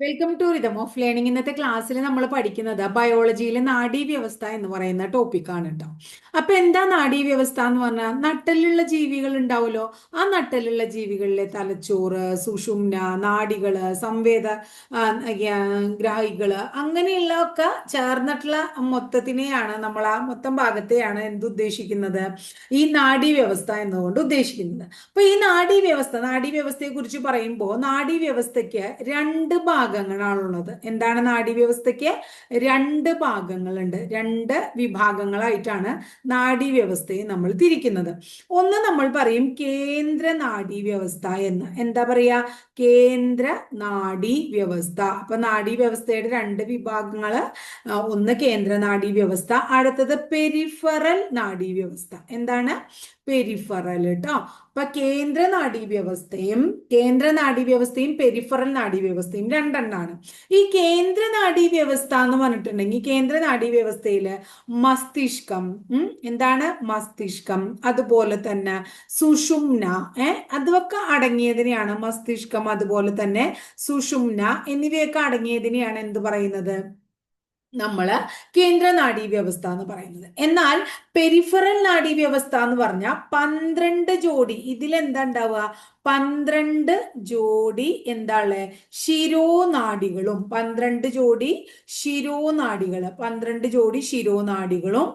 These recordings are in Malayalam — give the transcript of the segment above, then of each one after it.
Welcome to rhythm of learning ഇന്നത്തെ ക്ലാസ്സിൽ നമ്മൾ പഠിക്കുന്നത് ബയോളജിയിലെ നാഡീവ്യവസ്ഥ എന്ന് പറയുന്ന ടോപ്പിക്കാണ് കേട്ടോ അപ്പൊ എന്താ നാഡീവ്യവസ്ഥ എന്ന് പറഞ്ഞാൽ നട്ടലുള്ള ജീവികൾ ഉണ്ടാവുമല്ലോ. ആ നട്ടലുള്ള ജീവികളിലെ തലച്ചോറ് സുഷുമ്ന നാടികൾ സംവേദ ഗ്രാഹികൾ അങ്ങനെയുള്ള ഒക്കെ ചേർന്നിട്ടുള്ള മൊത്തത്തിനെയാണ് നമ്മൾ ആ മൊത്തം ഭാഗത്തെയാണ് എന്തുദ്ദേശിക്കുന്നത് ഈ നാഡീവ്യവസ്ഥ എന്നുകൊണ്ട് ഉദ്ദേശിക്കുന്നത്. അപ്പൊ ഈ നാഡീവ്യവസ്ഥ നാഡീവ്യവസ്ഥയെ കുറിച്ച് പറയുമ്പോൾ നാഡീവ്യവസ്ഥയ്ക്ക് രണ്ട് ഭാഗങ്ങളാണുള്ളത്. എന്താണ് നാഡീവ്യവസ്ഥയ്ക്ക്? രണ്ട് ഭാഗങ്ങളുണ്ട്. രണ്ട് വിഭാഗങ്ങളായിട്ടാണ് നാഡീവ്യവസ്ഥയെ നമ്മൾ തിരിക്കുന്നത്. ഒന്ന് നമ്മൾ പറയും കേന്ദ്ര നാഡീവ്യവസ്ഥ എന്ന്. എന്താ പറയാ? കേന്ദ്ര നാഡീവ്യവസ്ഥ. അപ്പൊ നാഡീവ്യവസ്ഥയുടെ രണ്ട് വിഭാഗങ്ങൾ ഒന്ന് കേന്ദ്ര നാഡീവ്യവസ്ഥ അടുത്തത് പെരിഫറൽ നാഡീവ്യവസ്ഥ. എന്താണ്? പെരിഫറൽ കേട്ടോ അപ്പൊ കേന്ദ്ര നാഡീവ്യവസ്ഥയും കേന്ദ്ര നാഡീവ്യവസ്ഥയും പെരിഫറൽ നാഡീവ്യവസ്ഥയും രണ്ടെണ്ണാണ്. ഈ കേന്ദ്ര നാഡീവ്യവസ്ഥ എന്ന് പറഞ്ഞിട്ടുണ്ടെങ്കിൽ കേന്ദ്ര നാഡീവ്യവസ്ഥയിൽ മസ്തിഷ്കം എന്താണ്? മസ്തിഷ്കം. അതുപോലെ തന്നെ സുഷുമ്ന ഏർ അതൊക്കെ അടങ്ങിയതിനെയാണ് മസ്തിഷ്കം. അതുപോലെ തന്നെ സുഷുമ്ന എന്നിവയൊക്കെ അടങ്ങിയതിനെയാണ് എന്ത് പറയുന്നത്? നമ്മൾ കേന്ദ്ര നാഡീവ്യവസ്ഥ എന്ന് പറയുന്നത്. എന്നാൽ പെരിഫറൽ നാഡീവ്യവസ്ഥ എന്ന് പറഞ്ഞാൽ പന്ത്രണ്ട് ജോഡി. ഇതിലെന്താ ഉണ്ടാവുക? പന്ത്രണ്ട് ജോഡി എന്താണ് ശിരോനാടികളും. പന്ത്രണ്ട് ജോഡി ശിരോനാടികൾ പന്ത്രണ്ട് ജോഡി ശിരോനാഡികളും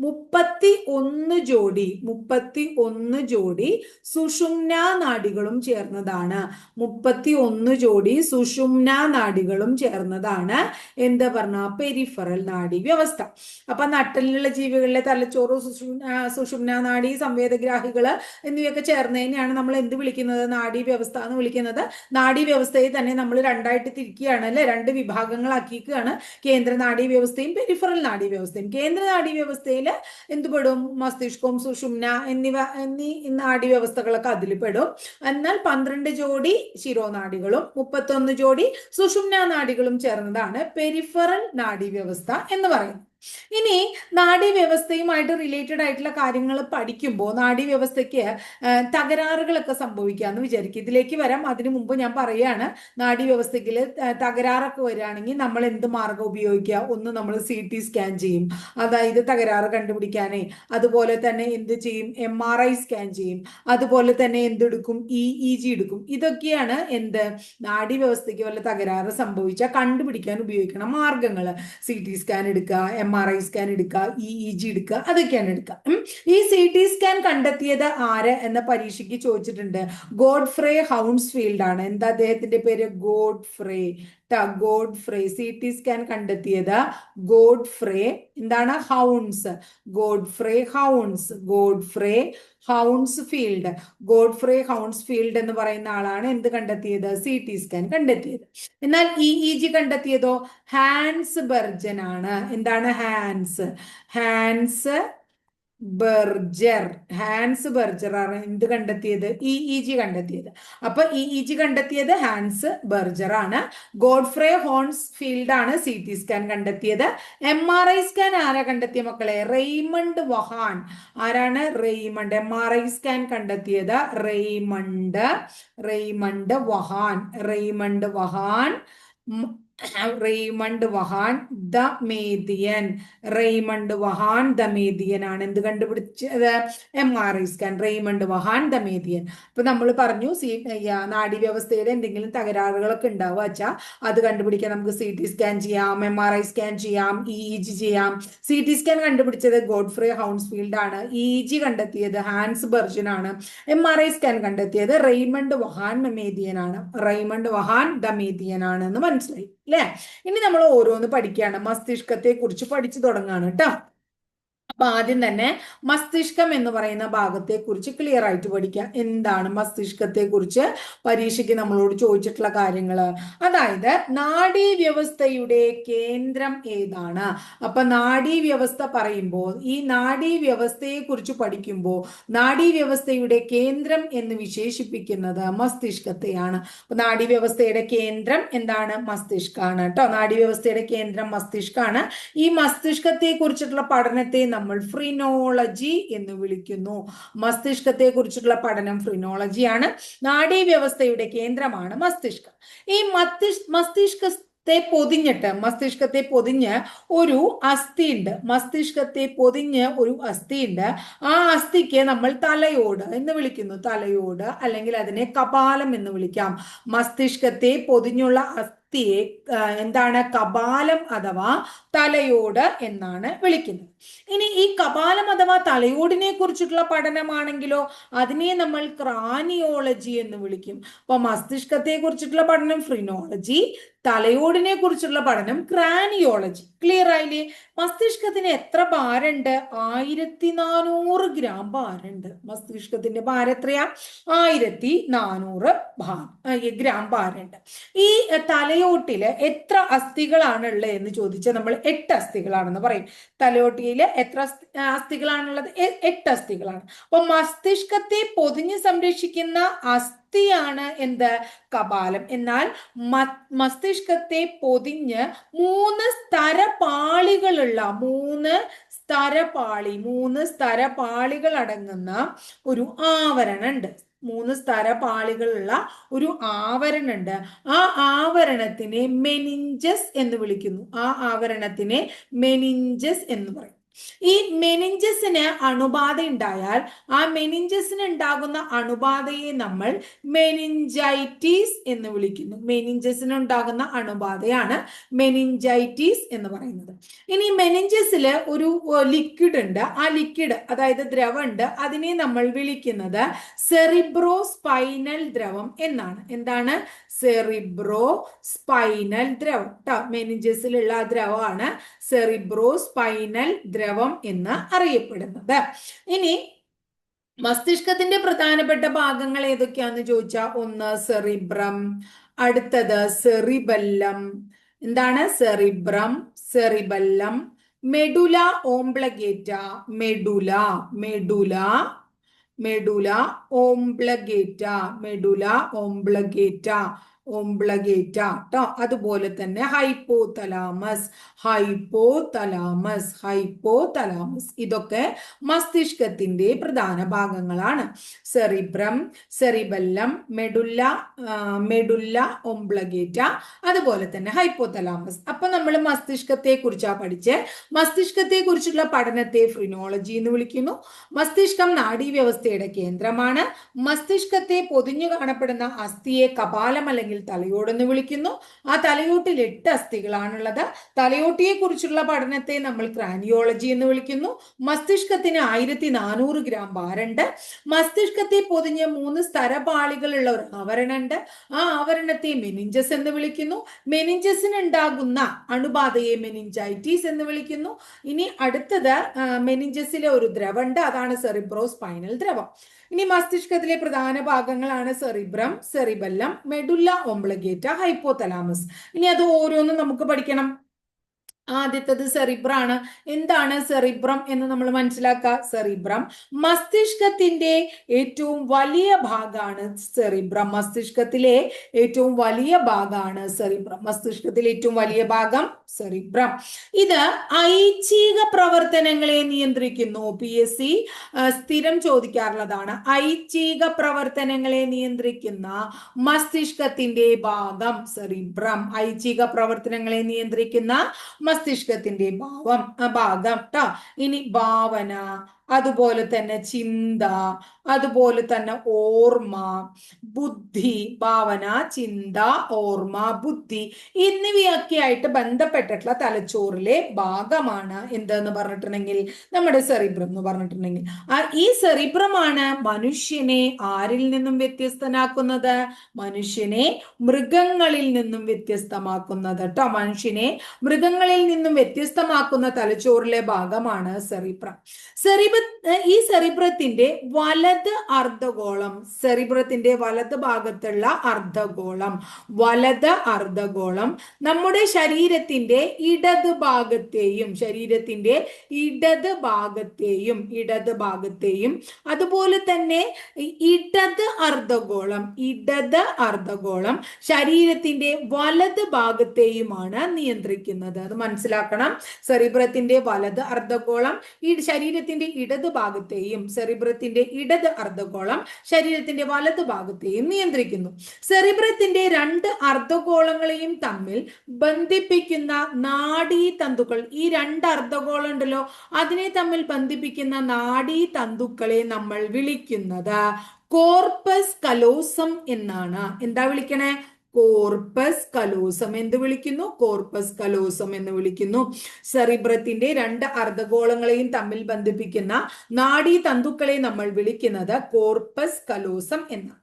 മുപ്പത്തി ഒന്ന് ജോഡി മുപ്പത്തി ഒന്ന് ജോഡി സുഷുമ്ന നാടികളും ചേർന്നതാണ്. മുപ്പത്തി ഒന്ന് ജോഡി സുഷുമ്ന നാടികളും ചേർന്നതാണ്. എന്താ പറഞ്ഞ? പെരിഫറൽ നാഡി വ്യവസ്ഥ. അപ്പൊ നട്ടലിലുള്ള ജീവികളിലെ തലച്ചോറ് സുഷുമ്ന സുഷുമ്ന നാഡി സംവേദഗ്രാഹികൾ എന്നിവയൊക്കെ ചേർന്നതിനെയാണ് നമ്മൾ എന്ത് വിളിക്കുന്നത്? നാഡി വ്യവസ്ഥ എന്ന് വിളിക്കുന്നത്. നാഡി വ്യവസ്ഥയെ തന്നെ നമ്മൾ രണ്ടായിട്ട് തിരിക്കുകയാണ് അല്ലെ? രണ്ട് വിഭാഗങ്ങളാക്കിയിരിക്കുകയാണ്. കേന്ദ്ര നാഡീ വ്യവസ്ഥയും പെരിഫറൽ നാഡീ വ്യവസ്ഥയും. കേന്ദ്ര നാഡീ വ്യവസ്ഥയിൽ എന്ത് പെടും മസ്തിഷ്കവും സുഷുമ്ന എന്നിവ എന്നീ നാഡീ വ്യവസ്ഥകളൊക്കെ അതിൽ പെടും എന്നാൽ പന്ത്രണ്ട് ജോഡി ശിരോനാഡികളും മുപ്പത്തൊന്ന് ജോഡി സുഷുമ്ന നാഡികളും ചേർന്നതാണ് പെരിഫറൽ നാഡീവ്യവസ്ഥ എന്ന് പറയുന്നത്. ഇനി നാഡീവ്യവസ്ഥയുമായിട്ട് റിലേറ്റഡ് ആയിട്ടുള്ള കാര്യങ്ങൾ പഠിക്കുമ്പോൾ നാഡീവ്യവസ്ഥയ്ക്ക് തകരാറുകളൊക്കെ സംഭവിക്കാന്ന് വിചാരിക്കും. ഇതിലേക്ക് വരാം. അതിനു മുമ്പ് ഞാൻ പറയുകയാണ് നാഡീവ്യവസ്ഥയ്ക്ക് തകരാറൊക്കെ വരികയാണെങ്കിൽ നമ്മൾ എന്ത് മാർഗം ഉപയോഗിക്കുക? ഒന്ന് നമ്മൾ സി ടി സ്കാൻ ചെയ്യും. അതായത് തകരാറ് കണ്ടുപിടിക്കാനേ. അതുപോലെ തന്നെ എന്ത് ചെയ്യും? എം ആർ ഐ സ്കാൻ ചെയ്യും. അതുപോലെ തന്നെ എന്തെടുക്കും? ഇ ഇ ജി എടുക്കും. ഇതൊക്കെയാണ് എന്ത്? നാഡീവ്യവസ്ഥയ്ക്ക് വല്ല തകരാറ് സംഭവിച്ചാൽ കണ്ടുപിടിക്കാൻ ഉപയോഗിക്കണം മാർഗങ്ങൾ സി ടി സ്കാൻ എടുക്കുക എം ആർ ഐ സ്കാൻ എടുക്കുക ഇ ഇ ജി എടുക്കുക അതൊക്കെയാണ് എടുക്കുക. ഈ സി ടി സ്കാൻ കണ്ടെത്തിയത് ആര് എന്ന പരീക്ഷയ്ക്ക് ചോദിച്ചിട്ടുണ്ട്. ഗോഡ്ഫ്രേ ഹൗൺസ്ഫീൽഡ് ആണ് എന്താ അദ്ദേഹത്തിന്റെ പേര്? ഗോഡ്ഫ്രേ. ട്ടാ, ഗോഡ്ഫ്രേ സി ടി സ്കാൻ കണ്ടെത്തിയത് ഗോഡ്ഫ്രേ എന്താണ്? Houns. Godfrey Houns. Godfrey Hounsfield. Godfrey Hounsfield എന്ന് പറയുന്ന ആളാണ് എന്ത് കണ്ടെത്തിയത്? സി ടി സ്കാൻ കണ്ടെത്തിയത്. എന്നാൽ ഇ ഇ ജി കണ്ടെത്തിയതോ? ഹാൻസ് ബർജൻ ആണ് എന്താണ്? Hans. Hans Berger. Hans Berger ആണ് എന്ത് കണ്ടെത്തിയത്? ഇ ഇ ജി കണ്ടെത്തിയത്. അപ്പൊ ഇ ഇ ജി കണ്ടെത്തിയത് ഹാൻസ് ബെർജർ ആണ്. ഗോഡ്ഫ്രേ ഹോൺസ് ഫീൽഡ് ആണ് സി ടി സ്കാൻ കണ്ടെത്തിയത്. എം ആർ ഐ സ്കാൻ ആരാ കണ്ടെത്തിയ മക്കളെ? Raymond Vahan. ആരാണ്? Raymond. M R I scan കണ്ടെത്തിയത് Raymond. Raymond Vahan. Raymond Vahan. Raymond Vahan Damadian. Raymond Vahan Damadian ആണ് എന്ത് കണ്ടുപിടിച്ചത് M R I scan. Raymond Vahan Damadian. അപ്പൊ നമ്മൾ പറഞ്ഞു സി നാഡി വ്യവസ്ഥയിൽ എന്തെങ്കിലും തകരാറുകളൊക്കെ ഉണ്ടാവുക വെച്ചാൽ അത് കണ്ടുപിടിക്കാൻ നമുക്ക് സി ടി സ്കാൻ ചെയ്യാം എം ആർ ഐ സ്കാൻ ചെയ്യാം ഇ ഇ ജി ചെയ്യാം. സി ടി സ്കാൻ കണ്ടുപിടിച്ചത് ഗോഡ്ഫ്രേ ഹൗൺസ്ഫീൽഡ് ആണ്. ഇ ജി കണ്ടെത്തിയത് ഹാൻസ് ബെർജൻ ആണ്. എം ആർ ഐ സ്കാൻ കണ്ടെത്തിയത് റെയ്മണ്ട് വഹാൻ മേദിയൻ ആണ് റെയ്മണ്ട് വഹാൻ ദ മേദിയൻ ആണ് എന്ന് മനസ്സിലായി. അല്ലേ ഇനി നമ്മൾ ഓരോന്ന് പഠിക്കുകയാണ്. മസ്തിഷ്കത്തെ കുറിച്ച് പഠിച്ചു തുടങ്ങാണ് കേട്ടോ. അപ്പൊ ആദ്യം തന്നെ മസ്തിഷ്കം എന്ന് പറയുന്ന ഭാഗത്തെ കുറിച്ച് ക്ലിയർ ആയിട്ട് പഠിക്കുക എന്താണ് മസ്തിഷ്കത്തെ കുറിച്ച് പരീക്ഷയ്ക്ക് നമ്മളോട് ചോദിച്ചിട്ടുള്ള കാര്യങ്ങൾ അതായത് നാഡീ വ്യവസ്ഥയുടെ കേന്ദ്രം ഏതാണ്? അപ്പൊ നാഡീ വ്യവസ്ഥ പറയുമ്പോൾ ഈ നാഡീ വ്യവസ്ഥയെ കുറിച്ച് പഠിക്കുമ്പോൾ നാഡീ വ്യവസ്ഥയുടെ കേന്ദ്രം എന്ന് വിശേഷിപ്പിക്കുന്നത് മസ്തിഷ്കത്തെയാണ്. അപ്പൊ നാഡീ വ്യവസ്ഥയുടെ കേന്ദ്രം എന്താണ്? മസ്തിഷ്കാണ്. കേട്ടോ? നാഡീ വ്യവസ്ഥയുടെ കേന്ദ്രം മസ്തിഷ്കാണ്. ഈ മസ്തിഷ്കത്തെ കുറിച്ചിട്ടുള്ള പഠനത്തെ നമ്മൾ ഫ്രിനോളജി എന്ന് വിളിക്കുന്നു. മസ്തിഷ്കത്തെ കുറിച്ചുള്ള പഠനം ഫ്രിനോളജിയാണ് നാഡീവ്യവസ്ഥയുടെ കേന്ദ്രമാണ് മസ്തിഷ്കം. ഈ മസ്തിഷ് മസ്തിഷ്ക ത്തെ പൊതിഞ്ഞിട്ട് മസ്തിഷ്കത്തെ പൊതിഞ്ഞ് ഒരു അസ്ഥി ഉണ്ട് മസ്തിഷ്കത്തെ പൊതിഞ്ഞ് ഒരു അസ്ഥി ഉണ്ട് ആ അസ്ഥിക്ക് നമ്മൾ തലയോട് എന്ന് വിളിക്കുന്നു. തലയോട് അല്ലെങ്കിൽ അതിനെ കപാലം എന്ന് വിളിക്കാം. മസ്തിഷ്കത്തെ പൊതിഞ്ഞുള്ള അസ്ഥിയെ എന്താണ്? കപാലം അഥവാ തലയോട് എന്നാണ് വിളിക്കുന്നത്. ഇനി ഈ കപാലം അഥവാ തലയോടിനെ കുറിച്ചിട്ടുള്ള പഠനമാണെങ്കിലോ അതിനെ നമ്മൾ ക്രാനിയോളജി എന്ന് വിളിക്കും. അപ്പൊ മസ്തിഷ്കത്തെ കുറിച്ചിട്ടുള്ള പഠനം ഫ്രിനോളജി തലയോടിനെ കുറിച്ചുള്ള പഠനം ക്രാനിയോളജി. ക്ലിയർ ആയില്ലേ? മസ്തിഷ്കത്തിന് എത്ര ഭാരമുണ്ട് ആയിരത്തി നാനൂറ് ഗ്രാം ഭാരമുണ്ട് മസ്തിഷ്കത്തിന്റെ ഭാരം എത്രയാ? ആയിരത്തി നാനൂറ് ഗ്രാം ഭാരമുണ്ട് ഈ തലയോട്ടിൽ എത്ര അസ്ഥികളാണ് ഉള്ളത് എന്ന് ചോദിച്ചാൽ നമ്മൾ എട്ട് അസ്ഥികളാണെന്ന് പറയും. തലയോട്ടിയിൽ എത്ര അസ്ഥികളാണുള്ളത്? എട്ട് അസ്ഥികളാണ്. അപ്പൊ മസ്തിഷ്കത്തെ പൊതിഞ്ഞ് സംരക്ഷിക്കുന്ന അസ്ഥിയാണ് എന്ത്? കപാലം. എന്നാൽ മസ്തിഷ്കത്തെ പൊതിഞ്ഞ് മൂന്ന് സ്ഥരപാളികളുള്ള മൂന്ന് സ്ഥരപാളി മൂന്ന് സ്ഥരപാളികൾ അടങ്ങുന്ന ഒരു ആവരണം ഉണ്ട് മൂന്ന് സ്ഥരപാളികളുള്ള ഒരു ആവരണുണ്ട്. ആ ആവരണത്തിനെ മെനിഞ്ചസ് എന്ന് വിളിക്കുന്നു. ആ ആവരണത്തിനെ മെനിഞ്ചസ് എന്ന് പറയും. ഈ മെനിഞ്ചസിന് അണുബാധ ഉണ്ടായാൽ ആ മെനിഞ്ചസിന് ഉണ്ടാകുന്ന അണുബാധയെ നമ്മൾ മെനിഞ്ചൈറ്റീസ് എന്ന് വിളിക്കുന്നു. മെനിഞ്ചസിന് ഉണ്ടാകുന്ന അണുബാധയാണ് മെനിഞ്ചൈറ്റീസ് എന്ന് പറയുന്നത്. ഇനി മെനിഞ്ചസിൽ ഒരു ലിക്വിഡ് ഉണ്ട്. ആ ലിക്വിഡ് അതായത് ദ്രവം ഉണ്ട് അതിനെ നമ്മൾ വിളിക്കുന്നത് സെറിബ്രോ സ്പൈനൽ ദ്രവം എന്നാണ്. എന്താണ്? സെറിബ്രോ സ്പൈനൽ ദ്രവം മെനിഞ്ചസിലുള്ള ദ്രവമാണ് സെറിബ്രോ സ്പൈനൽ ദ്രവം. എന്ന് അറിയപ്പെടുന്നത്. ഇനി മസ്തിഷ്കത്തിന്റെ പ്രധാനപ്പെട്ട ഭാഗങ്ങൾ ഏതൊക്കെയാന്ന് ചോദിച്ചാൽ ഒന്ന് സെറിബ്രം അടുത്തത് സെറിബല്ലം. എന്താണ്? Cerebrum cerebellum medulla oblongata medulla medulla medulla oblongata medulla oblongata. Oblongata കേട്ടോ അതുപോലെ തന്നെ hypo thalamus hypo thalamus hypo thalamus ഇതൊക്കെ മസ്തിഷ്കത്തിന്റെ പ്രധാന ഭാഗങ്ങളാണ്. Cerebrum cerebellum medulla medulla oblongata. അതുപോലെ തന്നെ ഹൈപ്പോ തലാമസ് അപ്പൊ നമ്മൾ മസ്തിഷ്കത്തെ കുറിച്ചാ പഠിച്ച്. മസ്തിഷ്കത്തെ കുറിച്ചുള്ള പഠനത്തെ ഫ്രിനോളജി എന്ന് വിളിക്കുന്നു. മസ്തിഷ്കം നാഡീവ്യവസ്ഥയുടെ കേന്ദ്രമാണ്. മസ്തിഷ്കത്തെ പൊതിഞ്ഞു കാണപ്പെടുന്ന അസ്ഥിയെ കപാലം അല്ലെങ്കിൽ തലയോടെന്ന് വിളിക്കുന്നു. ആ തലയോട്ടിൽ എട്ട് അസ്ഥികളാണുള്ളത്. തലയോട്ടിയെ കുറിച്ചുള്ള പഠനത്തെ നമ്മൾ ക്രാനിയോളജി എന്ന് വിളിക്കുന്നു. മസ്തിഷ്കത്തിന് ആയിരത്തി നാനൂറ് ഗ്രാം ഭാരമുണ്ട്. മസ്തിഷ്കത്തെ പൊതിഞ്ഞ മൂന്ന് സ്ഥരപാളികളുള്ള ഒരു ആവരണമുണ്ട്. ആ ആവരണത്തെ മെനിഞ്ചസ് എന്ന് വിളിക്കുന്നു. മെനിഞ്ചസിന് ഉണ്ടാകുന്ന അണുബാധയെ മെനിഞ്ചൈറ്റീസ് എന്ന് വിളിക്കുന്നു. ഇനി അടുത്തത് മെനിഞ്ചസിലെ ഒരു ദ്രവമുണ്ട്. അതാണ് സെറിബ്രോ സ്പൈനൽ ദ്രവം. ഇനി മസ്തിഷ്കത്തിലെ പ്രധാന ഭാഗങ്ങളാണ് cerebrum cerebellum medulla oblongata hypothalamus. ഇനി അത് ഓരോന്നും നമുക്ക് പഠിക്കണം. ആദ്യത്തത് സെറിബ്രാണ്. എന്താണ് സെറിബ്രം എന്ന് നമ്മൾ മനസ്സിലാക്കുക സെറിബ്രം മസ്തിഷ്കത്തിന്റെ ഏറ്റവും വലിയ ഭാഗമാണ് സെറിബ്രം. മസ്തിഷ്കത്തിലെ ഏറ്റവും വലിയ ഭാഗമാണ് സെറിബ്രം. മസ്തിഷ്കത്തിലെ ഏറ്റവും വലിയ ഭാഗം സെറിബ്രം. ഇത് ഐച്ഛിക പ്രവർത്തനങ്ങളെ നിയന്ത്രിക്കുന്നു. പി എസ് സി സ്ഥിരം ചോദിക്കാറുള്ളതാണ്. ഐച്ഛിക പ്രവർത്തനങ്ങളെ നിയന്ത്രിക്കുന്ന മസ്തിഷ്കത്തിന്റെ ഭാഗം സെറിബ്രം. ഐച്ഛിക പ്രവർത്തനങ്ങളെ നിയന്ത്രിക്കുന്ന മസ്തിഷ്കത്തിന്റെ ഭാവം ഭാഗം ട ഇനി ഭാവന അതുപോലെ തന്നെ ചിന്ത അതുപോലെ തന്നെ ഓർമ്മ ബുദ്ധി ഭാവന ചിന്ത ഓർമ്മ ബുദ്ധി എന്നിവയൊക്കെ ആയിട്ട് ബന്ധപ്പെട്ടിട്ടുള്ള തലച്ചോറിലെ ഭാഗമാണ് എന്തെന്ന് പറഞ്ഞിട്ടുണ്ടെങ്കിൽ നമ്മുടെ സെറിബ്രം എന്ന് പറഞ്ഞിട്ടുണ്ടെങ്കിൽ. ഈ സെറിബ്രമാണ് മനുഷ്യനെ ആരിൽ നിന്നും വ്യത്യസ്തനാക്കുന്നത്? മനുഷ്യനെ മൃഗങ്ങളിൽ നിന്നും വ്യത്യസ്തമാക്കുന്നത് കേട്ടോ മനുഷ്യനെ മൃഗങ്ങളിൽ നിന്നും വ്യത്യസ്തമാക്കുന്ന തലച്ചോറിലെ ഭാഗമാണ് സെറിബ്രം. സെറിബ്രം ഈ സെറിബ്രത്തിന്റെ വലത് അർദ്ധഗോളം സെറിബ്രത്തിന്റെ വലത് ഭാഗത്തുള്ള അർദ്ധഗോളം വലത് അർദ്ധഗോളം നമ്മുടെ ശരീരത്തിന്റെ ഇടത് ഭാഗത്തെയും ശരീരത്തിന്റെ ഇടത് ഭാഗത്തെയും ഇടത് ഭാഗത്തെയും അതുപോലെ തന്നെ ഇടത് അർദ്ധഗോളം ഇടത് അർദ്ധഗോളം ശരീരത്തിന്റെ വലത് ഭാഗത്തെയുമാണ് നിയന്ത്രിക്കുന്നത്. അത് മനസ്സിലാക്കണം. സെറിബ്രത്തിന്റെ വലത് അർദ്ധഗോളം ഈ ശരീരത്തിന്റെ ഇടത് ഭാഗത്തെയും സെറിബ്രത്തിന്റെ ഇടത് അർദ്ധഗോളം ശരീരത്തിന്റെ വലത് ഭാഗത്തെയും നിയന്ത്രിക്കുന്നു. സെറിബ്രത്തിന്റെ രണ്ട് അർദ്ധഗോളങ്ങളെയും തമ്മിൽ ബന്ധിപ്പിക്കുന്ന നാഡീ തന്തുക്കൾ ഈ രണ്ട് അർദ്ധഗോളം ഉണ്ടല്ലോ അതിനെ തമ്മിൽ ബന്ധിപ്പിക്കുന്ന നാഡീ തന്തുക്കളെ നമ്മൾ വിളിക്കുന്നത് കോർപ്പസ് കലോസം എന്നാണ്. എന്താ വിളിക്കണേ? കോർപ്പസ് കലോസം എന്ത് വിളിക്കുന്നു? കോർപ്പസ് കലോസം എന്ന് വിളിക്കുന്നു. സെറിബ്രത്തിന്റെ രണ്ട് അർദ്ധഗോളങ്ങളെയും തമ്മിൽ ബന്ധിപ്പിക്കുന്ന നാഡീ തന്തുക്കളെ നമ്മൾ വിളിക്കുന്നത് കോർപ്പസ് കലോസം എന്നാണ്.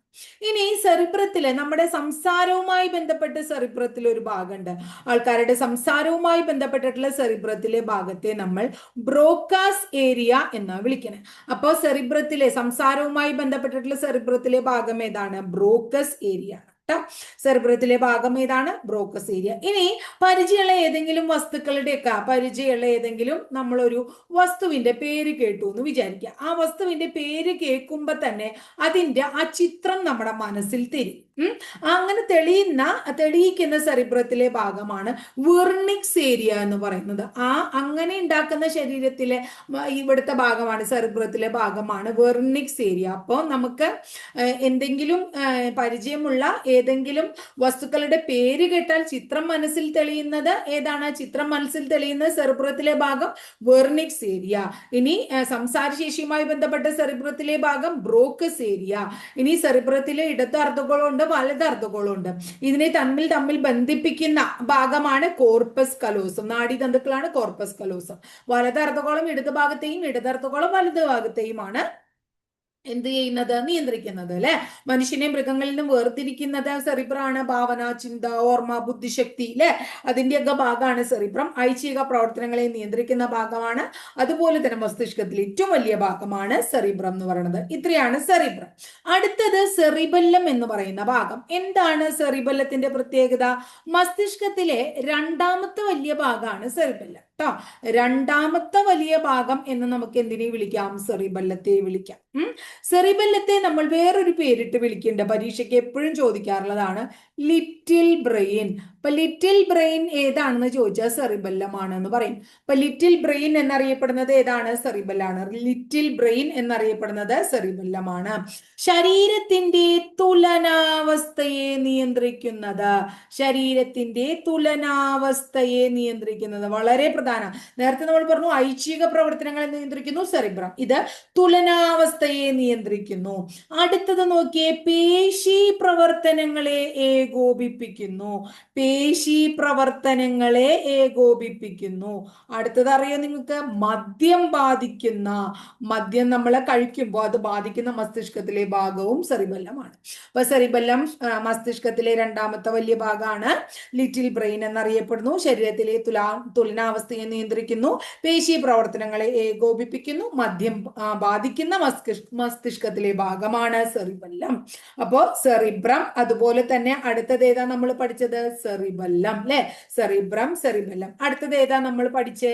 ഇനി സെറിബ്രത്തിൽ നമ്മുടെ സംസാരവുമായി ബന്ധപ്പെട്ട് സെറിബ്രത്തിൽ ഒരു ഭാഗമുണ്ട്. ആൾക്കാരുടെ സംസാരവുമായി ബന്ധപ്പെട്ടിട്ടുള്ള സെറിബ്രത്തിലെ ഭാഗത്തെ നമ്മൾ ബ്രോക്കാസ് ഏരിയ എന്നാണ് വിളിക്കുന്നത് അപ്പോൾ സെറിബ്രത്തിലെ സംസാരവുമായി ബന്ധപ്പെട്ടിട്ടുള്ള സെറിബ്രത്തിലെ ഭാഗം ഏതാണ്? ബ്രോക്കസ് ഏരിയ സെർബ്രത്തിലെ ഭാഗം ഏതാണ്? Broca's area. ഇനി പരിചയമുള്ള ഏതെങ്കിലും വസ്തുക്കളുടെയൊക്കെ പരിചയമുള്ള ഏതെങ്കിലും നമ്മളൊരു വസ്തുവിന്റെ പേര് കേട്ടു എന്ന് വിചാരിക്കുക. ആ വസ്തുവിന്റെ പേര് കേൾക്കുമ്പോൾ തന്നെ അതിന്റെ ആ ചിത്രം നമ്മുടെ മനസ്സിൽ തരും. അങ്ങനെ തെളിയുന്ന തെളിയിക്കുന്ന സെറിബ്രത്തിലെ ഭാഗമാണ് വെർണിക്സ് ഏരിയ എന്ന് പറയുന്നത്. ആ അങ്ങനെ ഉണ്ടാക്കുന്ന ശരീരത്തിലെ ഇവിടുത്തെ ഭാഗമാണ് സെറിബ്രത്തിലെ ഭാഗമാണ് വെർണിക്സ് ഏരിയ അപ്പോൾ നമുക്ക് എന്തെങ്കിലും പരിചയമുള്ള ഏതെങ്കിലും വസ്തുക്കളുടെ പേര് കേട്ടാൽ ചിത്രം മനസ്സിൽ തെളിയുന്നത് ഏതാണ്? ചിത്രം മനസ്സിൽ തെളിയുന്നത് സെറിബ്രത്തിലെ ഭാഗം വെർണിക്സ് ഏരിയ ഇനി സംസാരശേഷിയുമായി ബന്ധപ്പെട്ട സെറിബ്രത്തിലെ ഭാഗം ബ്രോക്കസ് ഏരിയ ഇനി സെറിബ്രത്തിലെ ഇടത്ത് അർദ്ധഗോളമുണ്ട് ഉണ്ട് ഇതിനെ തമ്മിൽ തമ്മിൽ ബന്ധിപ്പിക്കുന്ന ഭാഗമാണ് കോർപ്പസ് കലോസം നാഡീതന്തുക്കളാണ് കോർപ്പസ് കലോസം വലത് ഇടതുഭാഗത്തെയും ഇടത് ഭാഗത്തെയും ഇടത് അർദ്ധഗോളം വലത് ഭാഗത്തെയുമാണ് എന്ത് ചെയ്യുന്നത്? നിയന്ത്രിക്കുന്നത് അല്ലെ? മനുഷ്യനെ മൃഗങ്ങളിൽ നിന്ന് വേർതിരിക്കുന്നത് സെറിബ്രാണ് ഭാവന ചിന്ത ഓർമ്മ ബുദ്ധിശക്തി അല്ലെ? അതിന്റെയൊക്കെ ഭാഗമാണ് സെറിബ്രം. ഐച്ഛിക പ്രവർത്തനങ്ങളെ നിയന്ത്രിക്കുന്ന ഭാഗമാണ്. അതുപോലെ തന്നെ മസ്തിഷ്കത്തിൽ ഏറ്റവും വലിയ ഭാഗമാണ് സെറിബ്രം എന്ന് പറയുന്നത്. ഇത്രയാണ് സെറിബ്രം. അടുത്തത് സെറിബല്ലം എന്ന് പറയുന്ന ഭാഗം. എന്താണ് സെറിബല്ലത്തിന്റെ പ്രത്യേകത? മസ്തിഷ്കത്തിലെ രണ്ടാമത്തെ വലിയ ഭാഗമാണ് സെറിബല്ലം. കേട്ടോ രണ്ടാമത്തെ വലിയ ഭാഗം എന്ന് നമുക്ക് എന്തിനെ വിളിക്കാം? സെറിബല്ലത്തെ വിളിക്കാം. സെറിബല്ലത്തെ നമ്മൾ വേറൊരു പേരിട്ട് വിളിക്കേണ്ട പരീക്ഷയ്ക്ക് എപ്പോഴും ചോദിക്കാറുള്ളതാണ് ലിറ്റിൽ ബ്രെയിൻ. ഇപ്പൊ ലിറ്റിൽ ബ്രെയിൻ ഏതാണെന്ന് ചോദിച്ചാൽ സെറിബല്ലമാണ് എന്ന് പറയും. ഇപ്പൊ ലിറ്റിൽ ബ്രെയിൻ എന്നറിയപ്പെടുന്നത് ഏതാണ്? സെറിബല്ലാണ് ലിറ്റിൽ ബ്രെയിൻ എന്നറിയപ്പെടുന്നത് സെറിബല്ലമാണ് ശരീരത്തിന്റെ തുലനാവസ്ഥയെ നിയന്ത്രിക്കുന്നത്. ശരീരത്തിന്റെ തുലനാവസ്ഥയെ നിയന്ത്രിക്കുന്നത് വളരെ പ്രധാന. നേരത്തെ നമ്മൾ പറഞ്ഞു ഐച്ഛിക പ്രവർത്തനങ്ങളെ നിയന്ത്രിക്കുന്നു സെറിബ്രം ഇത് തുലനാവസ്ഥയെ നിയന്ത്രിക്കുന്നു. അടുത്തത് നോക്കിയേ പേശി പ്രവർത്തനങ്ങളെ ഏകോപിപ്പിക്കുന്നു. പേശി പ്രവർത്തനങ്ങളെ ഏകോപിപ്പിക്കുന്നു. അടുത്തത് അറിയോ നിങ്ങൾക്ക്? മദ്യം ബാധിക്കുന്ന മദ്യം നമ്മളെ കഴിക്കുമ്പോൾ അത് ബാധിക്കുന്ന മസ്തിഷ്കത്തിലെ ഭാഗവും സെറിബല്ലമാണ്. അപ്പൊ സെറിബല്ലം മസ്തിഷ്കത്തിലെ രണ്ടാമത്തെ വലിയ ഭാഗമാണ് ലിറ്റിൽ ബ്രെയിൻ എന്നറിയപ്പെടുന്നു. ശരീരത്തിലെ തുലാ തുലനാവസ്ഥയെ നിയന്ത്രിക്കുന്നു. പേശി പ്രവർത്തനങ്ങളെ ഏകോപിപ്പിക്കുന്നു. മദ്യം ബാധിക്കുന്ന മസ്തിഷ് മസ്തിഷ്കത്തിലെ ഭാഗമാണ് സെറിബല്ലം. അപ്പോ സെറിബ്രം അതുപോലെ തന്നെ അടുത്തത് ഏതാ നമ്മൾ പഠിച്ചത്? സെറിബല്ലം അല്ലെ സെറിബ്രം സെറിബല്ലം. അടുത്തത് ഏതാ നമ്മൾ പഠിച്ച്?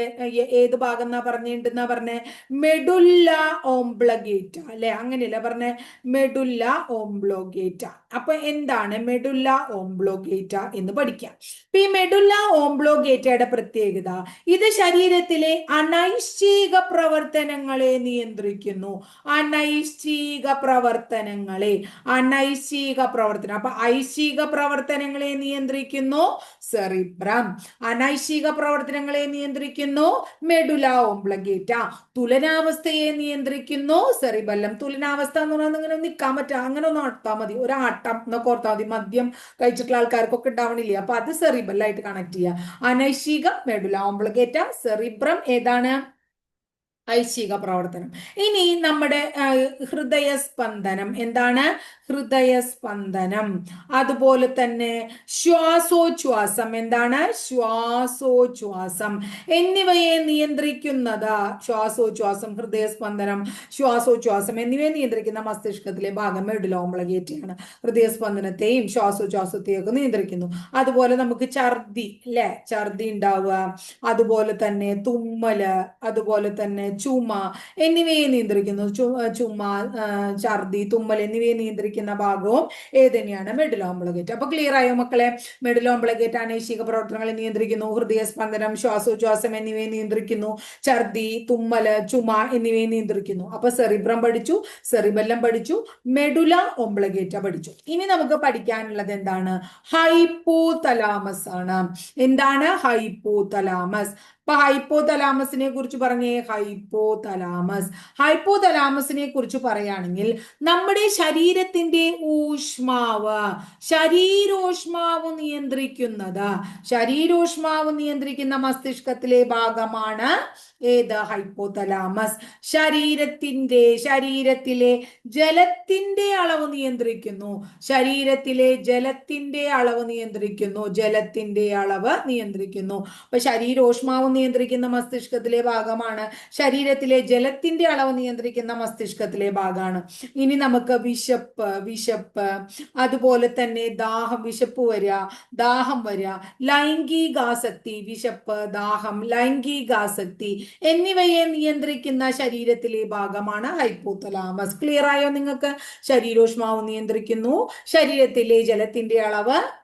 ഏത് ഭാഗം എന്നാ പറഞ്ഞിട്ടുണ്ടെന്നാ പറഞ്ഞേ? മെഡുല്ല ഓംബ്ലഗേറ്റ അല്ലെ അങ്ങനെയല്ല പറഞ്ഞേ? Medulla oblongata. അപ്പൊ എന്താണ് മെഡുല്ല ഓംബ്ലോഗേറ്റ എന്ന് പഠിക്കാം. ഈ മെഡുല്ല ഓംബ്ലോഗേറ്റയുടെ പ്രത്യേകത ഇത് ശരീരത്തിലെ അനൈശ്ചിക പ്രവർത്തനങ്ങളെ നിയന്ത്രിക്കുന്നു. അനൈശ്ചിക പ്രവർത്തനങ്ങളെ അനൈശ്ചിക പ്രവർത്തനം. അപ്പൊ ഐശ്ചിക പ്രവർത്തനങ്ങളെ നിയന്ത്രിക്കുന്നു സെറിബ്രം അനൈശ്ചിക പ്രവർത്തനങ്ങളെ നിയന്ത്രിക്കുന്നു മെഡുല ഓംബ്ലഗേറ്റ തുലനാവസ്ഥയെ നിയന്ത്രിക്കുന്നു സെറിബല്ലം തുലനാവസ്ഥ എന്ന് പറയുന്നത് ഇങ്ങനെ നിൽക്കാൻ പറ്റുക അങ്ങനെ ഒന്ന് നടത്താൽ മതി. ഒരാട്ടം എന്നൊക്കെ ഓർത്താൽ മതി. മദ്യം കഴിച്ചിട്ടുള്ള ആൾക്കാർക്കൊക്കെ ഉണ്ടാവണില്ലേ? അപ്പൊ അത് സെറിബലായിട്ട് കണക്ട് ചെയ്യുക അനൈശിക മെഡുല ഓംബ്ലഗേറ്റ സെറിബ്രം ഏതാണ്? ഐശിക പ്രവർത്തനം. ഇനി നമ്മുടെ ഹൃദയ സ്പന്ദനം എന്താണ്? ഹൃദയസ്പന്ദനം. അതുപോലെ തന്നെ ശ്വാസോച്ഛ്വാസം. എന്താണ്? ശ്വാസോച്ഛ്വാസം. എന്നിവയെ നിയന്ത്രിക്കുന്നത് ശ്വാസോച്ഛ്വാസം ഹൃദയസ്പന്ദനം ശ്വാസോച്ഛ്വാസം എന്നിവയെ നിയന്ത്രിക്കുന്ന മസ്തിഷ്കത്തിലെ ഭാഗം മെഡുലോംബ്ലഗേറ്റിയാണ് ഹൃദയസ്പന്ദനത്തെയും ശ്വാസോച്ഛ്വാസത്തെയും ഒക്കെ നിയന്ത്രിക്കുന്നു. അതുപോലെ നമുക്ക് ഛർദി അല്ലെ? ഛർദി ഉണ്ടാവുക. അതുപോലെ തന്നെ തുമ്മൽ അതുപോലെ തന്നെ ചുമ എന്നിവയെ നിയന്ത്രിക്കുന്നു. ചുമ ഛർദി തുമ്മൽ എന്നിവയെ നിയന്ത്രിക്കുന്ന ഭാഗവും ഏത് തന്നെയാണ് മെഡുലോംബ്ലഗേറ്റ്. അപ്പൊ ക്ലിയർ ആയോ മക്കളെ? മെഡുലോംബ്ലഗേറ്റ് അനൈശിക പ്രവർത്തനങ്ങളെ നിയന്ത്രിക്കുന്നു. ഹൃദയ സ്പന്ദനം ശ്വാസോച്ഛ്വാസം എന്നിവയെ നിയന്ത്രിക്കുന്നു. ഛർദി തുമ്മൽ ചുമ എന്നിവയെ നിയന്ത്രിക്കുന്നു. അപ്പൊ സെറിബ്രം പഠിച്ചു സെറിബെല്ലം പഠിച്ചു മെഡുല ഒംബ്ലഗേറ്റ പഠിച്ചു. ഇനി നമുക്ക് പഠിക്കാനുള്ളത് എന്താണ്? ഹൈപ്പോ തലാമസ് ആണ്. എന്താണ് ഹൈപ്പോതലാമസ് ഹൈപ്പോ തലാമസിനെ കുറിച്ച് പറഞ്ഞേ ഹൈപ്പോ തലാമസ് ഹൈപ്പോ തലാമസിനെ കുറിച്ച് പറയുകയാണെങ്കിൽ നമ്മുടെ ശരീരത്തിന്റെ ഊഷ്മാവ് ശരീരോഷ്മാവ് നിയന്ത്രിക്കുന്നത് ശരീരോഷ്മാവ് നിയന്ത്രിക്കുന്ന മസ്തിഷ്കത്തിലെ ഭാഗമാണ് ഏത് ഹൈപ്പോതലാമസ്? ശരീരത്തിന്റെ ശരീരത്തിലെ ജലത്തിന്റെ അളവ് നിയന്ത്രിക്കുന്നു. ശരീരത്തിലെ ജലത്തിന്റെ അളവ് നിയന്ത്രിക്കുന്നു. ജലത്തിന്റെ അളവ് നിയന്ത്രിക്കുന്നു. അപ്പൊ ശരീരോഷ്മാവ് നിയന്ത്രിക്കുന്ന മസ്തിഷ്കത്തിലെ ഭാഗമാണ്. ശരീരത്തിലെ ജലത്തിന്റെ അളവ് നിയന്ത്രിക്കുന്ന മസ്തിഷ്കത്തിലെ ഭാഗമാണ്. ഇനി നമുക്ക് വിശപ്പ് വിശപ്പ്. അതുപോലെ തന്നെ ദാഹം വിശപ്പ് വരിക ദാഹം വരിക ലൈംഗികാസക്തി വിശപ്പ് ദാഹം ലൈംഗികാസക്തി. എന്നിവയെ നിയന്ത്രിക്കുന്ന ശരീരത്തിലെ ഭാഗമാണ് ഹൈപ്പോതലാമസ് ക്ലിയർ ആയോ നിങ്ങൾക്ക്? ശരീരോഷ്മാവ് നിയന്ത്രിക്കുന്നു. ശരീരത്തിലെ ജലത്തിന്റെ അളവ്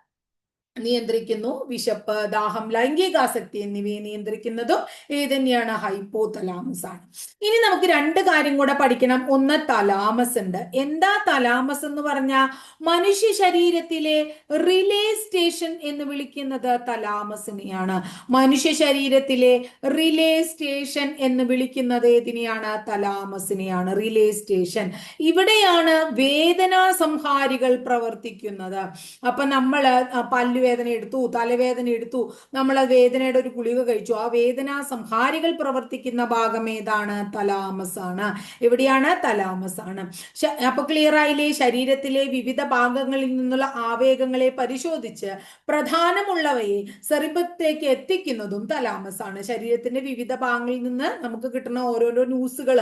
നിയന്ത്രിക്കുന്നു. വിശപ്പ് ദാഹം ലൈംഗികാസക്തി എന്നിവയെ നിയന്ത്രിക്കുന്നതും ഏത് തന്നെയാണ് ഹൈപ്പോതലാമസ് ആണ് ഇനി നമുക്ക് രണ്ട് കാര്യം കൂടെ പഠിക്കണം. ഒന്ന് തലാമസ് ഉണ്ട്. എന്താ തലാമസ് എന്ന് പറഞ്ഞാൽ മനുഷ്യ ശരീരത്തിലെ റിലേ സ്റ്റേഷൻ എന്ന് വിളിക്കുന്നത് തലാമസിനെയാണ്. മനുഷ്യ ശരീരത്തിലെ റിലേ സ്റ്റേഷൻ എന്ന് വിളിക്കുന്നത് ഏതിനെയാണ്? തലാമസിനെയാണ്. Relay station. ഇവിടെയാണ് വേദനാ സംഹാരികൾ പ്രവർത്തിക്കുന്നത്. അപ്പൊ നമ്മൾ ആ പല്ലുവേദന എടുത്തു തലവേദന എടുത്തു. നമ്മൾ ആ വേദനയുടെ ഒരു ഗുളിക കഴിച്ചു. ആ വേദന സംഹാരികൾ പ്രവർത്തിക്കുന്ന ഭാഗം ഏതാണ്? തലാമസ് ആണ് എവിടെയാണ്? തലാമസ് ആണ് അപ്പൊ ക്ലിയർ ആയില്ലേ? ശരീരത്തിലെ വിവിധ ഭാഗങ്ങളിൽ നിന്നുള്ള ആവേഗങ്ങളെ പരിശോധിച്ച് പ്രധാനമുള്ളവയെ സെറിബത്തേക്ക് എത്തിക്കുന്നതും തലാമസ് ആണ് ശരീരത്തിന്റെ വിവിധ ഭാഗങ്ങളിൽ നിന്ന് നമുക്ക് കിട്ടുന്ന ഓരോരോ ന്യൂസുകൾ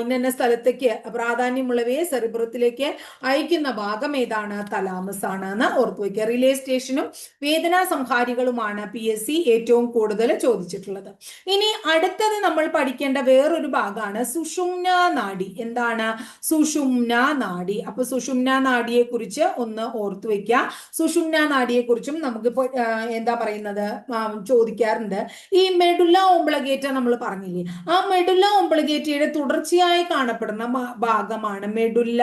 ഇന്ന സ്ഥലത്തേക്ക് പ്രാധാന്യമുള്ളവയെ സെറിബ്രത്തിലേക്ക് അയക്കുന്ന ഭാഗം ഏതാണ്? തലാമസ് ആണ് എന്ന് ഓർത്തു വയ്ക്കുക. റിലേ സ്റ്റേഷനും വേദനാ സംഹാരികളുമാണ് പി എസ് സി ഏറ്റവും കൂടുതൽ ചോദിച്ചിട്ടുള്ളത്. ഇനി അടുത്തത് നമ്മൾ പഠിക്കേണ്ട വേറൊരു ഭാഗമാണ് സുഷുമ്ന നാഡി. എന്താണ് സുഷുമ്ന നാഡി? അപ്പൊ സുഷുമ്ന നാഡിയെ കുറിച്ച് ഒന്ന് ഓർത്തു വെക്കുക സുഷുമ്ന നാഡിയെ കുറിച്ചും നമുക്ക് എന്താ പറയുന്നത് ചോദിക്കാറുണ്ട്. ഈ മെഡുല ഓംബ്ലഗേറ്റ നമ്മൾ പറഞ്ഞില്ലേ? ആ മെഡുല ഓംബ്ലഗേറ്റയുടെ തുടർച്ചയായി കാണപ്പെടുന്ന ഭാഗമാണ് മെഡുല്ല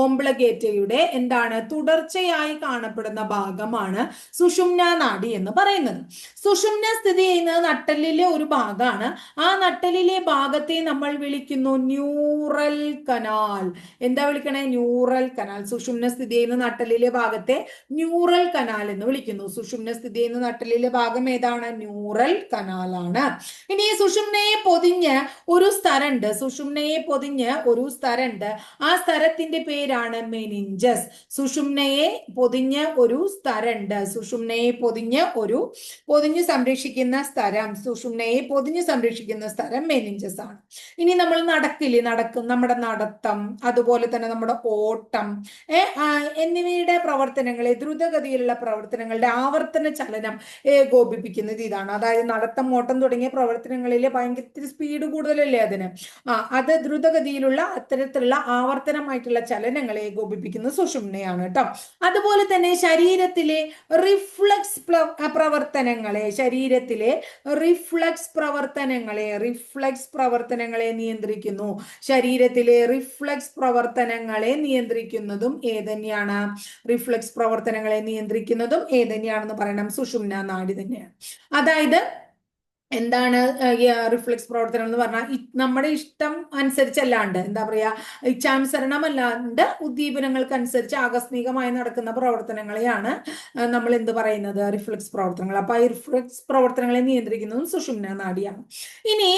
ഓംബ്ലഗേറ്റയുടെ എന്താണ്? തുടർച്ചയായി കാണപ്പെടുന്ന ഭാഗമാണ് സുഷുമ്ന നാഡി എന്ന് പറയുന്നത്. സുഷുമ്ന സ്ഥിതി ചെയ്യുന്നത് നട്ടലിലെ ഒരു ഭാഗമാണ് ആ നട്ടലിലെ ഭാഗത്തെ നമ്മൾ വിളിക്കുന്നു ന്യൂറൽ കനാൽ. എന്താ വിളിക്കണേ? Neural canal. സുഷുമ്ന സ്ഥിതി ചെയ്യുന്ന നട്ടലിലെ ഭാഗത്തെ ന്യൂറൽ കനാൽ എന്ന് വിളിക്കുന്നു. സുഷുമ്ന സ്ഥിതി ചെയ്യുന്ന നട്ടലിലെ ഭാഗം ഏതാണ്? ന്യൂറൽ കനാലാണ്. ഇനി സുഷുമ്നയെ പൊതിഞ്ഞ് ഒരു സ്ഥലമുണ്ട്. സുഷുമ്നയെ പൊതിഞ്ഞ് ഒരു സ്ഥലമുണ്ട്. ആ സ്ഥലത്തിന്റെ പേരാണ് മെനിഞ്ചസ്. സുഷുമ്നയെ പൊതിഞ്ഞ് ഒരു സ്ഥലമുണ്ട്. സുഷുമ്നയെ പൊതിഞ്ഞ് ഒരു പൊതിഞ്ഞ് സംരക്ഷിക്കുന്ന സ്ഥലം സുഷുമ്നയെ പൊതിഞ്ഞ് സംരക്ഷിക്കുന്ന സ്ഥലം മെനിഞ്ചസ് ആണ്. ഇനി നമ്മൾ നടക്കില്ലേ? നടക്കും. നമ്മുടെ നടത്തം അതുപോലെ തന്നെ നമ്മുടെ ഓട്ടം എന്നിവയുടെ പ്രവർത്തനങ്ങളെ ദ്രുതഗതിയിലുള്ള പ്രവർത്തനങ്ങളുടെ ആവർത്തന ചലനം ഏകോപിപ്പിക്കുന്നത് ഇതാണ്. അതായത് നടത്തം ഓട്ടം തുടങ്ങിയ പ്രവർത്തനങ്ങളിൽ ഭയങ്കര സ്പീഡ് കൂടുതലല്ലേ അതിന്? ആ അത് ദ്രുതഗതിയിലുള്ള അത്തരത്തിലുള്ള ആവർത്തനമായിട്ടുള്ള ചലനങ്ങളെ ഏകോപിപ്പിക്കുന്ന സുഷുമ്നയാണ് കേട്ടോ. അതുപോലെ തന്നെ ശരീരത്തിലെ റിഫ്ലക്സ് പ്രവർത്തനങ്ങളെ ശരീരത്തിലെ റിഫ്ലക്സ് പ്രവർത്തനങ്ങളെ റിഫ്ലക്സ് പ്രവർത്തനങ്ങളെ നിയന്ത്രിക്കുന്നു. ശരീരത്തിലെ റിഫ്ലക്സ് പ്രവർത്തനങ്ങളെ നിയന്ത്രിക്കുന്നതും ഏതന്നെയാണ് റിഫ്ലക്സ് പ്രവർത്തനങ്ങളെ നിയന്ത്രിക്കുന്നതും ഏതന്നെയാണെന്ന് പറയണം. സുഷുമ്ന നാഡി തന്നെയാണ്. അതായത് എന്താണ് റിഫ്ലക്സ് പ്രവർത്തനം എന്ന് പറഞ്ഞാൽ നമ്മുടെ ഇഷ്ടം അനുസരിച്ചല്ലാണ്ട് എന്താ പറയാ ഇച്ഛാനുസരണമല്ലാണ്ട് ഉദ്ദീപനങ്ങൾക്കനുസരിച്ച് ആകസ്മികമായി നടക്കുന്ന പ്രവർത്തനങ്ങളെയാണ് നമ്മൾ എന്ത് പറയുന്നത് റിഫ്ലക്സ് പ്രവർത്തനങ്ങൾ. അപ്പൊ ഈ റിഫ്ലക്സ് പ്രവർത്തനങ്ങളെ നിയന്ത്രിക്കുന്നതും സുഷുമ്ന നാടിയാണ് ഇനി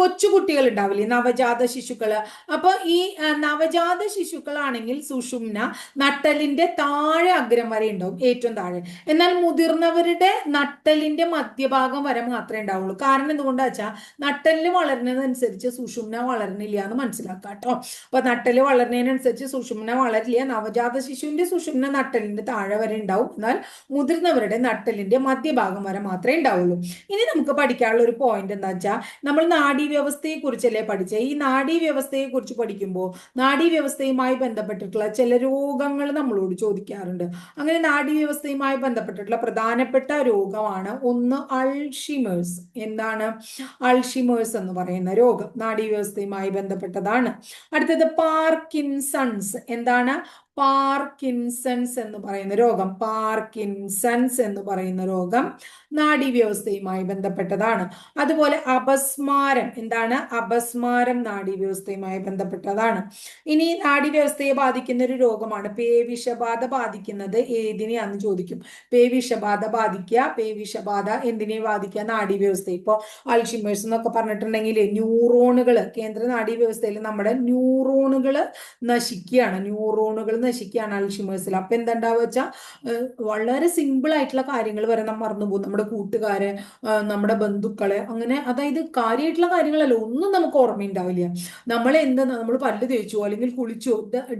കൊച്ചുകുട്ടികൾ ഉണ്ടാവില്ലേ നവജാത ശിശുക്കൾ. അപ്പൊ ഈ നവജാത ശിശുക്കളാണെങ്കിൽ സുഷുമ്ന നട്ടലിന്റെ താഴെ അഗ്രം വരെ ഉണ്ടാവും ഏറ്റവും താഴെ. എന്നാൽ മുതിർന്നവരുടെ നട്ടലിന്റെ മധ്യഭാഗം വരെ മാത്രമേ ഉണ്ടാവുള്ളൂ. കാരണം എന്തുകൊണ്ടാ വെച്ചാൽ നട്ടലിന് വളരുന്നതനുസരിച്ച് സുഷുമ്ന വളരുന്നില്ല എന്ന് മനസ്സിലാക്കാം കേട്ടോ അപ്പൊ നട്ടൽ വളരുന്നതിനനുസരിച്ച് സുഷുമ്ന വളരില്ല നവജാത ശിശുവിന്റെ സുഷുമ്ന നട്ടലിന്റെ താഴെ വരെ ഉണ്ടാവും. എന്നാൽ മുതിർന്നവരുടെ നട്ടലിന്റെ മധ്യഭാഗം വരെ മാത്രമേ ഉണ്ടാവുള്ളൂ. ഇനി നമുക്ക് പഠിക്കാനുള്ള ഒരു പോയിന്റ് എന്താ വെച്ചാൽ നമ്മൾ നാഡീ വ്യവസ്ഥയെ കുറിച്ചല്ലേ പഠിച്ചത് ഈ നാഡീ വ്യവസ്ഥയെ കുറിച്ച് പഠിക്കുമ്പോൾ നാഡീ വ്യവസ്ഥയുമായി ബന്ധപ്പെട്ടിട്ടുള്ള ചില രോഗങ്ങൾ നമ്മളോട് ചോദിക്കാറുണ്ട്. അങ്ങനെ നാഡീ വ്യവസ്ഥയുമായി ബന്ധപ്പെട്ടിട്ടുള്ള പ്രധാനപ്പെട്ട രോഗമാണ് ഒന്ന് അൾഷിമേഴ്സ്. എന്താണ്? അൾഷിമേഴ്സ് എന്ന് പറയുന്ന രോഗം. നാഡീവ്യവസ്ഥയുമായി ബന്ധപ്പെട്ടതാണ്. അടുത്തത് പാർക്കിൻസൺസ് എന്താണ്? പാർക്കിൻസൺസ് എന്ന് പറയുന്ന രോഗം. പാർക്കിൻസൺസ് എന്ന് പറയുന്ന രോഗം നാഡീവ്യവസ്ഥയുമായി ബന്ധപ്പെട്ടതാണ്. അതുപോലെ അപസ്മാരം. എന്താണ്? അപസ്മാരം നാഡീവ്യവസ്ഥയുമായി ബന്ധപ്പെട്ടതാണ്. ഇനി നാഡീവ്യവസ്ഥയെ ബാധിക്കുന്ന ഒരു രോഗമാണ് പേവിഷബാധ ബാധിക്കുന്നത് ഏതിനെയാന്ന് ചോദിക്കും. പേവിഷബാധ ബാധിക്കുക പേവിഷബാധ എന്തിനെ ബാധിക്കുക? നാഡീവ്യവസ്ഥ ഇപ്പോൾ അൾഷിമേഴ്സ് എന്നൊക്കെ പറഞ്ഞിട്ടുണ്ടെങ്കിൽ ന്യൂറോണുകൾ കേന്ദ്ര നാഡീവ്യവസ്ഥയിൽ നമ്മുടെ ന്യൂറോണുകൾ നശിക്കുകയാണ്. ന്യൂറോണുകൾ നശിക്കുകയാണ് അൽഷിമേഴ്സിൽ. അപ്പൊ എന്താ ഉണ്ടാവുക വെച്ചാൽ വളരെ സിമ്പിൾ ആയിട്ടുള്ള കാര്യങ്ങൾ വരെ നമ്മൾ മറന്നു പോകും നമ്മുടെ കൂട്ടുകാരെ നമ്മുടെ ബന്ധുക്കളെ അങ്ങനെ അതായത് കാര്യമായിട്ടുള്ള കാര്യങ്ങളല്ല ഒന്നും നമുക്ക് ഓർമ്മയുണ്ടാവില്ല. നമ്മൾ എന്താ നമ്മൾ പല്ല് തേച്ചോ അല്ലെങ്കിൽ കുളിച്ചോ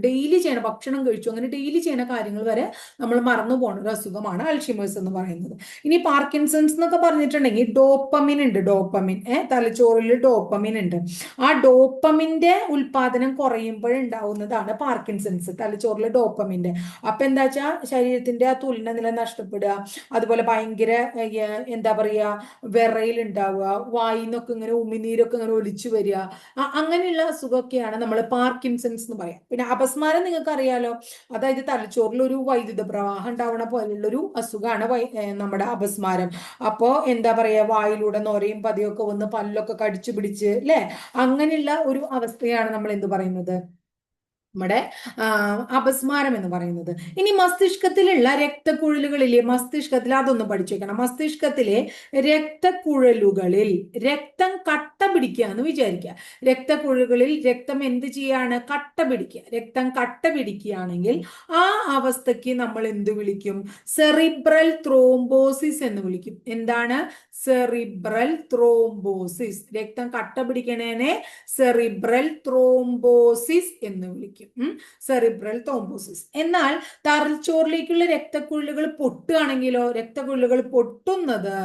ഡെയിലി ചെയ്യണ ഭക്ഷണം കഴിച്ചോ അങ്ങനെ ഡെയിലി ചെയ്യണ കാര്യങ്ങൾ വരെ നമ്മൾ മറന്നു പോകണ ഒരു അസുഖമാണ് അൽഷിമേഴ്സ് എന്ന് പറയുന്നത്. ഇനി പാർക്കിൻസൺസ് എന്നൊക്കെ പറഞ്ഞിട്ടുണ്ടെങ്കിൽ ഡോപ്പമിൻ ഉണ്ട് ഡോപ്പമിൻ. ഏഹ് തലച്ചോറിൽ ഡോപ്പമിൻ ഉണ്ട്. ആ ഡോപ്പമിന്റെ ഉൽപാദനം കുറയുമ്പോഴുണ്ടാവുന്നതാണ് പാർക്കിൻസൺസ്. തലച്ചോറിലെ ഡോപ്പമിന്റെ അപ്പം എന്താ വെച്ചാൽ ശരീരത്തിന്റെ ആ തുലന നില നഷ്ടപ്പെടുക അതുപോലെ ഭയങ്കര എന്താ പറയുക വിറയിൽ ഉണ്ടാവുക വായിൽ വായിന്നൊക്കെ ഇങ്ങനെ ഉമിനീരൊക്കെ ഇങ്ങനെ ഒലിച്ചു വരിക അങ്ങനെയുള്ള അസുഖമൊക്കെയാണ് നമ്മൾ പാർക്കിൻസൺസ് എന്ന് പറയാം. പിന്നെ അപസ്മാരം നിങ്ങൾക്ക് അറിയാലോ അതായത് തലച്ചോറിൽ ഒരു വൈദ്യുത പ്രവാഹം ഉണ്ടാവണ പോലുള്ളൊരു അസുഖമാണ് നമ്മുടെ അപസ്മാരം. അപ്പോൾ എന്താ പറയുക വായിലൂടെ നൊരയും പതിയൊക്കെ വന്ന് പല്ലൊക്കെ കടിച്ചു പിടിച്ച് അല്ലേ അങ്ങനെയുള്ള ഒരു അവസ്ഥയാണ് നമ്മൾ എന്ത് പറയുന്നത്? നമ്മുടെ അപസ്മാരം എന്ന് പറയുന്നത്. ഇനി മസ്തിഷ്കത്തിലുള്ള രക്തക്കുഴലുകളിലെ മസ്തിഷ്കത്തിൽ അതൊന്ന് പഠിച്ചു വെക്കണം. മസ്തിഷ്കത്തിലെ രക്തക്കുഴലുകളിൽ രക്തം കട്ട പിടിക്കുക എന്ന് വിചാരിക്കുക. രക്തക്കുഴലുകളിൽ രക്തം എന്ത് ചെയ്യാണ്? കട്ട പിടിക്കുക. രക്തം കട്ട പിടിക്കുകയാണെങ്കിൽ ആ അവസ്ഥയ്ക്ക് നമ്മൾ എന്ത് വിളിക്കും? സെറിബ്രൽ ത്രോംബോസിസ് എന്ന് വിളിക്കും. എന്താണ്? Cerebral thrombosis. രക്തം കട്ട പിടിക്കണേനെ സെറിബ്രൽ ത്രോംബോസിസ് എന്ന് വിളിക്കും. സെറിബ്രൽ തോമ്പോസിസ് എന്നാൽ തറച്ചോറിലേക്കുള്ള രക്തക്കുഴലുകൾ പൊട്ടുകയാണെങ്കിലോ രക്തക്കുഴലുകൾ പൊട്ടുന്നത്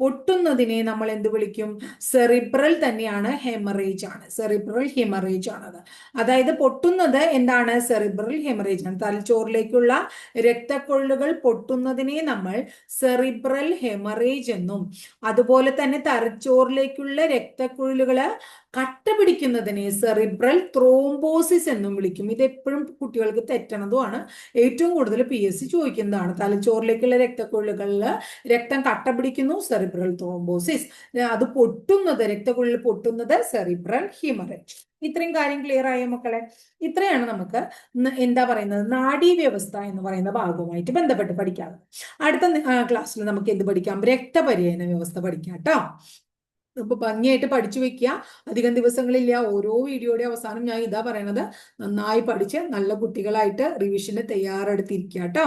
പൊട്ടുന്നതിനെ നമ്മൾ എന്ത് വിളിക്കും? സെറിബ്രൽ തന്നെയാണ് ഹെമറേജ് ആണ്. സെറിബ്രൽ ഹെമറേജ് ആണത്. അതായത് പൊട്ടുന്നത് എന്താണ്? സെറിബ്രൽ ഹെമറേജ് ആണ്. തലച്ചോറിലേക്കുള്ള രക്തക്കൊള്ളുകൾ പൊട്ടുന്നതിനെ നമ്മൾ സെറിബ്രൽ ഹെമറേജ് എന്നും അതുപോലെ തന്നെ തലച്ചോറിലേക്കുള്ള രക്തക്കുഴലുകൾ കട്ട പിടിക്കുന്നതിനെ സെറിബ്രൽ ത്രോംബോസിസ് എന്നും വിളിക്കും. ഇത് എപ്പോഴും കുട്ടികൾക്ക് തെറ്റണതുമാണ് ഏറ്റവും കൂടുതൽ പി എസ് സി ചോദിക്കുന്നതാണ്. തലച്ചോറിലേക്കുള്ള രക്തക്കുഴലുകളിൽ രക്തം കട്ട പിടിക്കുന്നു സെറിബ്രൽ ത്രോംബോസിസ് അത് പൊട്ടുന്നത് രക്തക്കുഴൽ പൊട്ടുന്നത് സെറിബ്രൽ ഹിമറേജ് ഇത്രയും കാര്യം ക്ലിയർ ആയ മക്കളെ? ഇത്രയാണ് നമുക്ക് എന്താ പറയുന്നത്? നാഡീ വ്യവസ്ഥ എന്ന് പറയുന്ന ഭാഗവുമായിട്ട് ബന്ധപ്പെട്ട് പഠിക്കാറ് അടുത്ത ക്ലാസ്സിൽ നമുക്ക് എന്ത് പഠിക്കാം? രക്തപര്യന വ്യവസ്ഥ പഠിക്കാം കേട്ടോ അപ്പൊ ഭംഗിയായിട്ട് പഠിച്ചു വെക്കുക അധികം ദിവസങ്ങളില്ല. ഓരോ വീഡിയോയുടെ അവസാനം ഞാൻ ഇതാ പറയണത്. നന്നായി പഠിച്ച് നല്ല കുട്ടികളായിട്ട് റിവിഷന് തയ്യാറെടുത്തിരിക്കുക കേട്ടോ